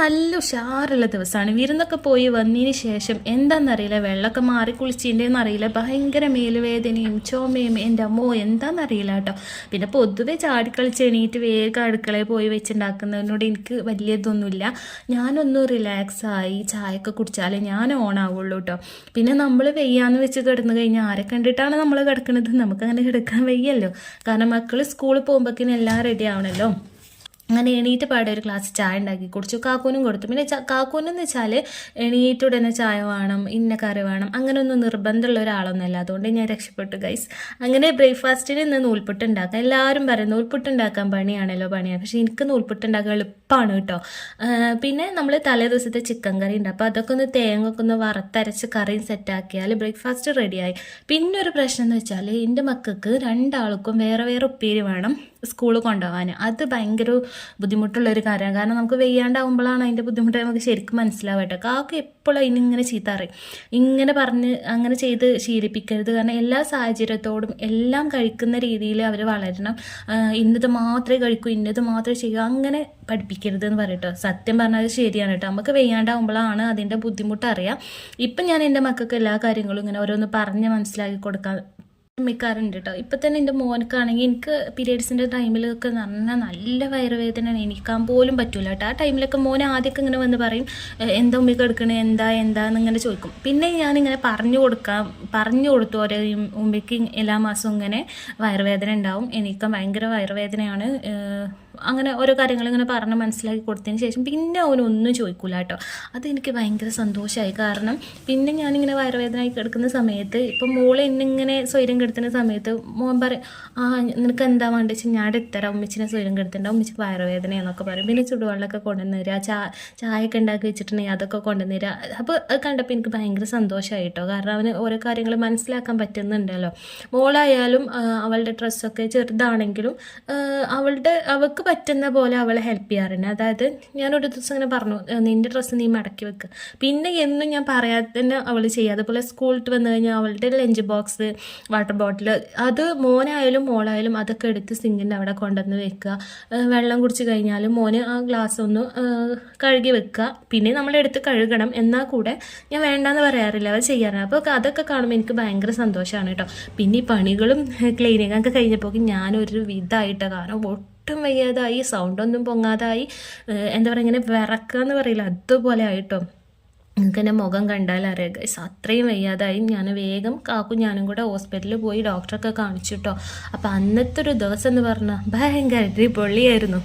നല്ല ഉഷാറുള്ള ദിവസമാണ്. വിരുന്നൊക്കെ പോയി വന്നതിന് ശേഷം എന്താണെന്നറിയില്ല വെള്ളമൊക്കെ മാറി കുളിച്ചിന്റെന്ന് അറിയില്ല ഭയങ്കര മേലുവേദനയും ചുമയും എന്റെ അമ്മോ എന്താണെന്നറിയില്ല കേട്ടോ. പിന്നെ പൊതുവെ ചാടിക്കളിച്ച് എണീറ്റ് വേഗം അടുക്കളയിൽ പോയി വെച്ചുണ്ടാക്കുന്നതിനോട് എനിക്ക് വലിയ ഇതൊന്നുമില്ല. ഞാനൊന്ന് റിലാക്സായി ചായയൊക്കെ കുടിച്ചാലേ ഞാൻ ഓണാവുള്ളൂ കേട്ടോ. പിന്നെ നമ്മൾ വെയ്യാന്ന് വെച്ച് കിടന്നു കഴിഞ്ഞാൽ ആരെ കണ്ടിട്ടാണ് നമ്മൾ കിടക്കുന്നത് നമുക്കങ്ങനെ കിടക്കാൻ വയ്യല്ലോ. കാരണം മക്കൾ സ്കൂളിൽ പോകുമ്പോഴേക്കിനും എല്ലാം റെഡി ആവണല്ലോ. അങ്ങനെ എണീറ്റ് പാടെ ഒരു ഗ്ലാസ് ചായ ഉണ്ടാക്കി കുടിച്ചു. കാക്കൂനും കൊടുത്തു. പിന്നെ കാക്കൂനെന്ന് വെച്ചാൽ എണീറ്റ് ഉടനെ ചായ വേണം ഇന്ന കറി വേണം അങ്ങനെ ഒന്നും നിർബന്ധമുള്ള ഒരാളൊന്നുമല്ല. അതുകൊണ്ട് ഞാൻ രക്ഷപ്പെട്ടു ഗൈസ് അങ്ങനെ ബ്രേക്ക്ഫാസ്റ്റിന് ഇന്ന് നൂൽപുട്ട് ഉണ്ടാക്കാം എല്ലാവരും പറയും നൂൽപുട്ട് ഉണ്ടാക്കാൻ പണിയാണല്ലോ പണിയാണ്. പക്ഷേ എനിക്ക് നൂൽപുട്ട് ഉണ്ടാക്കാൻ എളുപ്പമാണ് കേട്ടോ. പിന്നെ നമ്മൾ തലേ ദിവസത്തെ ചിക്കൻ കറി ഉണ്ട്. അപ്പോൾ അതൊക്കെ ഒന്ന് തേങ്ങ ഒക്കെ ഒന്ന് വറുത്തരച്ച് കറിയും സെറ്റാക്കിയാൽ ബ്രേക്ക്ഫാസ്റ്റ് റെഡിയായി പിന്നെ ഒരു പ്രശ്നം എന്ന് വെച്ചാൽ എന്റെ മക്കൾക്ക് രണ്ടാൾക്കും വേറെ വേറെ ഉപ്പേരി വേണം. സ്കൂളിൽ കൊണ്ടുപോകാൻ. അത് ഭയങ്കര ബുദ്ധിമുട്ടുള്ള ഒരു കാര്യമാണ്. കാരണം നമുക്ക് വെയ്യാണ്ടാവുമ്പോഴാണ് അതിന്റെ ബുദ്ധിമുട്ട് നമുക്ക് ശരിക്കും മനസ്സിലാവട്ടെ കാക്ക എപ്പോഴും അതിനിങ്ങനെ ചീത്ത ഇങ്ങനെ പറഞ്ഞ് അങ്ങനെ ചെയ്ത് ശീലിപ്പിക്കരുത്. കാരണം എല്ലാ സാഹചര്യത്തോടും എല്ലാം കഴിക്കുന്ന രീതിയിൽ അവർ വളരണം. ഇന്നത് മാത്രമേ കഴിക്കൂ ഇന്നത് മാത്രമേ ചെയ്യൂ. അങ്ങനെ പഠിപ്പിക്കരുത് എന്ന് പറയട്ടോ സത്യം പറഞ്ഞാൽ അത് ശരിയാണ് കേട്ടോ. നമുക്ക് വെയ്യാണ്ടാവുമ്പോഴാണ് അതിന്റെ ബുദ്ധിമുട്ട് അറിയാം. ഇപ്പം ഞാൻ എന്റെ മക്കൾക്ക് എല്ലാ കാര്യങ്ങളും ഇങ്ങനെ ഓരോന്ന് പറഞ്ഞ് മനസ്സിലാക്കി കൊടുക്കാൻ ശ്രമിക്കാറുണ്ട് കേട്ടോ ഇപ്പം തന്നെ എന്റെ മോനക്കാണെങ്കിൽ എനിക്ക് പീരീഡ്സിന്റെ ടൈമിലൊക്കെ നല്ല നല്ല വയറുവേദനയാണ്. എനിക്കാൻ പോലും പറ്റൂല കേട്ടോ ആ ടൈമിലൊക്കെ മോൻ ആദ്യമൊക്കെ ഇങ്ങനെ വന്ന് പറയും എന്താ ഉമ്മി എടുക്കണേ എന്താ എന്താന്ന് ഇങ്ങനെ ചോദിക്കും. പിന്നെ ഞാനിങ്ങനെ പറഞ്ഞു കൊടുക്കാം പറഞ്ഞു കൊടുത്തു ഓരോ ഉമ്മയ്ക്ക് എല്ലാ മാസവും ഇങ്ങനെ വയറുവേദന ഉണ്ടാവും. എനിക്ക് ഭയങ്കര വയറുവേദനയാണ്. അങ്ങനെ ഓരോ കാര്യങ്ങൾ ഇങ്ങനെ പറഞ്ഞ് മനസ്സിലാക്കി കൊടുത്തതിന് ശേഷം പിന്നെ അവനൊന്നും ചോദിക്കൂല കേട്ടോ. അതെനിക്ക് ഭയങ്കര സന്തോഷമായി കാരണം പിന്നെ ഞാനിങ്ങനെ വയറുവേദനയായി കിടക്കുന്ന സമയത്ത് ഇപ്പം മോളെ എന്നിങ്ങനെ സ്വൈര്യം കെടുത്തുന്ന സമയത്ത് മോൻ പറയും ആ നിനക്ക് എന്താ വേണ്ടത് വെച്ചാൽ ഞാൻ എടുത്തരാം ഉമ്മച്ചിനെ സ്വൈര്യം കെടുത്തിട്ടുണ്ട്. ഉമ്മച്ചിക്ക് വയറുവേദനയെന്നൊക്കെ പറയും. പിന്നെ ചുടുവെള്ളമൊക്കെ കൊണ്ടുവന്ന് തരിക ചാ ചായയൊക്കെ ഉണ്ടാക്കി വെച്ചിട്ടുണ്ടെങ്കിൽ അതൊക്കെ കൊണ്ടുവന്ന് തരിക അപ്പോൾ അത് കണ്ടപ്പോൾ എനിക്ക് ഭയങ്കര സന്തോഷമായി കേട്ടോ. കാരണം അവന് ഓരോ കാര്യങ്ങൾ മനസ്സിലാക്കാൻ പറ്റുന്നുണ്ടല്ലോ. മോളായാലും അവളുടെ ഡ്രസ്സൊക്കെ ചെറുതാണെങ്കിലും അവളുടെ അവൾക്ക് പറ്റുന്ന പോലെ അവളെ ഹെൽപ്പ് ചെയ്യാറുണ്ട്. അതായത് ഞാൻ ഒരു ദിവസം ഇങ്ങനെ പറഞ്ഞു "ഏ, നിന്റെ ഡ്രസ്സ് നീ മടക്കി വെക്കുക പിന്നെ എന്നും ഞാൻ പറയാതെ തന്നെ അവൾ ചെയ്യുക. അതുപോലെ സ്കൂളിൽ വന്നു കഴിഞ്ഞാൽ അവളുടെ ലഞ്ച് ബോക്സ് വാട്ടർ ബോട്ടിൽ അത് മോനായാലും മോളായാലും അതൊക്കെ എടുത്ത് സിങ്കിന്റെ അവിടെ കൊണ്ടുവന്ന് വെക്കുക. വെള്ളം കുടിച്ച് കഴിഞ്ഞാലും മോന് ആ ഗ്ലാസ് ഒന്ന് കഴുകി വെക്കുക. പിന്നെ നമ്മളെടുത്ത് കഴുകണം. എന്നാൽ കൂടെ ഞാൻ വേണ്ടാന്ന് പറയാറില്ല അവൾ ചെയ്യാറില്ല. അപ്പോൾ അതൊക്കെ കാണുമ്പോൾ എനിക്ക് ഭയങ്കര സന്തോഷമാണ് കേട്ടോ. പിന്നെ ഈ പണികളും ക്ലീനിങ്ങൊക്കെ കഴിഞ്ഞപ്പോൾ ഞാനൊരു വിധമായിട്ട് കാരണം ഒട്ടും വയ്യാതായി സൗണ്ടൊന്നും പൊങ്ങാതായി എന്താ പറയുക ഇങ്ങനെ വിറക്കുക എന്ന് പറയില്ല അതുപോലെ ആയിട്ടോ. നിങ്ങൾക്ക് എന്റെ മുഖം കണ്ടാൽ അറിയാം ഗൈസ് അത്രയും വയ്യാതായി. ഞാൻ വേഗം കാക്കും ഞാനും കൂടെ ഹോസ്പിറ്റലിൽ പോയി ഡോക്ടറൊക്കെ കാണിച്ചു കേട്ടോ അപ്പോൾ അന്നത്തെ ഒരു ദിവസം എന്ന് പറഞ്ഞാൽ ഭയങ്കര പൊള്ളിയായിരുന്നു